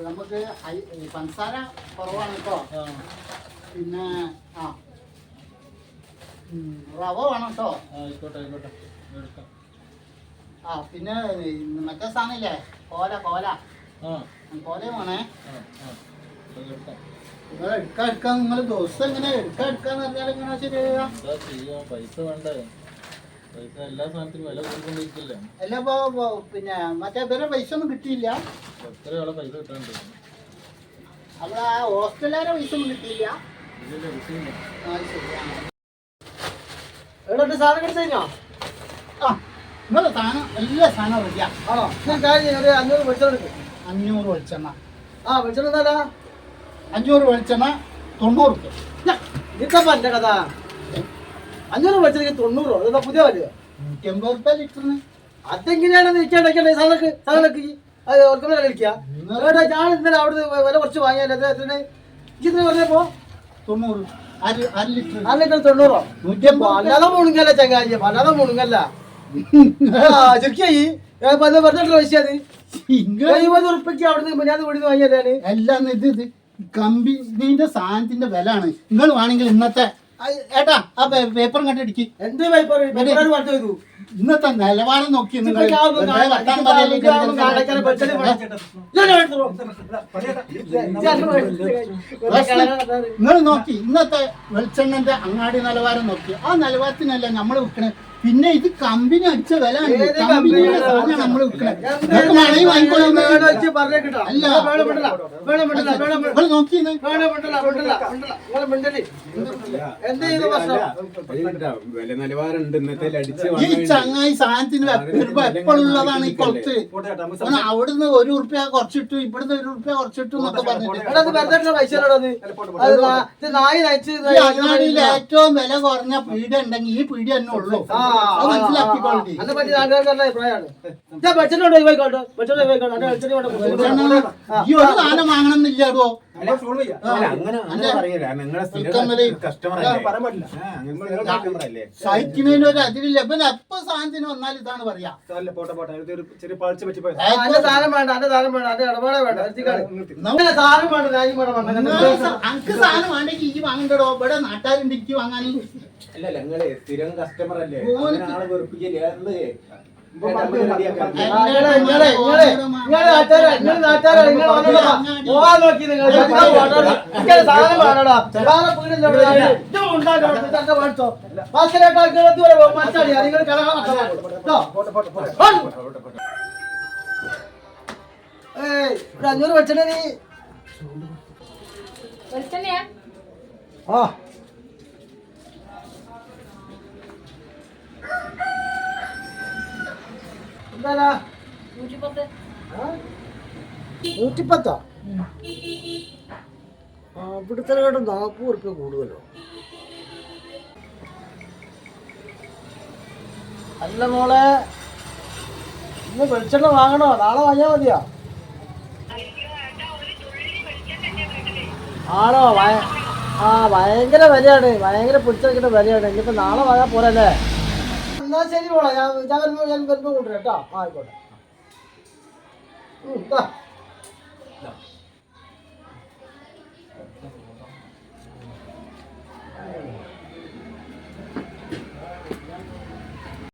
നമുക്ക് ഹൈ- ഈ പഞ്ചസാര കുറവാണ് കേട്ടോ. പിന്നെ ആ. റവ വേണം കേട്ടോ. ആ, ആയിക്കോട്ടെ ആയിക്കോട്ടെ. എടുക്കാം. ആ പിന്നെ മറ്റേ സാധനമില്ലേ? കോല കോല. കോലയും വേണേ. ആ ആ. അത് എടുക്കാം. നിങ്ങൾ എടുക്കാൻ എടുക്കാൻ നിങ്ങൾ ദിവസം ഇങ്ങനെ എടുക്കാൻ എടുക്കാന്ന് പറഞ്ഞാൽ എങ്ങനെ ശരിയാ? പൈസ വേണ്ടേ? പൈസ എല്ലാ സാധനത്തിനും വില കൂടിക്കൊണ്ടിരിക്കില്ലേ? അല്ല പിന്നെ മറ്റേ പൈസ ഒന്നും കിട്ടിയില്ല. എത്ര ആളെ പൈസ കിട്ടാണ്ട് അവിടെ ആ ഹോസ്റ്റലുകാരെ പൈസ ഒന്നും കിട്ടിയില്ല. ഇതിന്റെ വിഷയം ആ ശരിയാണ് എവിടെ സാധനം കിട്ടി ആ നിങ്ങളെ സാധനം എല്ലാ സാധനവും റെഡിയാ. ആണോ? ഞാൻ കാര്യം ചെയ്യാം. ഒരു അഞ്ഞൂറ് വെളിച്ചെണ്ണ എടുക്ക്. അഞ്ഞൂറ് വെളിച്ചെണ്ണ. ആ വെളിച്ചെണ്ണ എന്താ അഞ്ഞൂറ് വെളിച്ചെണ്ണ തൊണ്ണൂറ് ഇതപ്പ എന്റെ കഥ? അഞ്ഞൂറ് വെളിച്ചെണ്ണ തൊണ്ണൂറോ അതെന്താ പുതിയ വലിയ? നൂറ്റി അമ്പത് റുപ്യ ലിറ്ററിന്. അതെങ്ങനെയാണ് നിൽക്കാണ്ടൊക്കെ സാധനക്ക് സാധനക്ക്? അത് ഓർക്കുമ്പോൾ കളിക്കുക ഞാൻ ഇന്നലെ അവിടെ വില കുറച്ച് വാങ്ങിയാലേ എത്ര പറഞ്ഞപ്പോ തൊണ്ണൂറ്. അര അര ലിറ്റർ തൊണ്ണൂറോ? മുണുങ്ങല്ല മുണുങ്ങല്ല. പൈസ അത്? ഇരുപത് അവിടുന്ന് എല്ലാം ഇത് കമ്പനിന്റെ സാധനത്തിന്റെ വില ആണ് നിങ്ങൾ വേണമെങ്കിൽ ഇന്നത്തെ ഏട്ടാ ആ പേപ്പറും കണ്ടടിക്ക് എന്ത് പേപ്പർ ഇന്നത്തെ നിലവാരം നോക്കി. നിങ്ങൾ നോക്കി ഇന്നത്തെ വെളിച്ചെണ്ണന്റെ അങ്ങാടി നിലവാരം നോക്കി ആ നിലവാരത്തിനല്ല നമ്മൾ വിൽക്കണേ പിന്നെ ഇത് കമ്പനി അടിച്ച വില കമ്പനിയുടെ സാധനം നമ്മൾ വിൽക്കണേ ഈ ചങ്ങായി സാധനത്തിന് വരുമ്പോ എപ്പോഴുള്ളതാണ് ഈ കൊളത്ത് ഓന് അവിടുന്ന് ഒരു ഉറുപ്പ്യ കുറച്ചിട്ടു ഇവിടുന്ന് ഒരു ഉറുപ്പ്യ കുറച്ചിട്ടു എന്നൊക്കെ പറഞ്ഞിട്ട് അങ്ങാടിയിൽ ഏറ്റവും വില കുറഞ്ഞ പീഡ ഉണ്ടെങ്കിൽ ഈ പീഡ തന്നെ ഉള്ളൂ ആ, അത് മനസ്സിലാക്കിക്കോളി അതിനെ പറ്റി നാട്ടുകാർക്ക് നല്ല അഭിപ്രായമാണ്. ഞാൻ വെളിച്ചെണ്ണ കൊണ്ട് ഒഴിവായിക്കോട്ടെ വെളിച്ചെണ്ണ ഒഴിവായിക്കോട്ടെ. ഈ ഒരു സാധനം വാങ്ങണം സഹിക്കുന്നതിന് ഒരു അതിരില്ല. ഇപ്പൊ എപ്പോ സാധനത്തിന് വന്നാൽ ഇതാണ് പറയാ. ചെറിയ പാഴ്ച പറ്റി സാധനം വേണ്ട സാധനം വേണ്ട. ഇടപാടേ വേണ്ട. സാധനം വേണ്ട രാജ്യം വേണ്ട വേണ്ട. നിങ്ങൾ അനക്ക് സാധനം വേണ്ടെങ്കിൽ ഈ വാങ്ങണ്ടോ ഇവിടെ നാട്ടുകാരുണ്ട് എനിക്ക് വാങ്ങാൻ അല്ല നിങ്ങളെ സ്ഥിരം കസ്റ്റമർ അല്ലേ? വെറുപ്പിക്കല്ലേ? അഞ്ഞൂറ് വെച്ചിട്ട് നീ. വെളിച്ചെണ്ണയാ? ആ. എന്താ നൂറ്റിപ്പത്ത്. ഇവിടുത്തെ കേട്ടോ നാൽപ്പത് റുപ്യ കൂടുതലോ അല്ല മോളെ ഇന്ന് വെളിച്ചെണ്ണ വാങ്ങണോ? നാളെ വാങ്ങിയാൽ മതിയോ? ആണോ? ആ ഭയങ്കര വിലയാണ്. ഭയങ്കര പിടിച്ചെടുക്കേണ്ട വിലയാണ്. ഇനിയിപ്പോ നാളെ വാങ്ങാൻ പോരല്ലേ? എന്നാ ശരി മോളെ ഞാൻ ഞാൻ വരുമ്പോ ഞാൻ വരുമ്പോ കൊണ്ടുവരാം കേട്ടോ ആയിക്കോട്ടെ.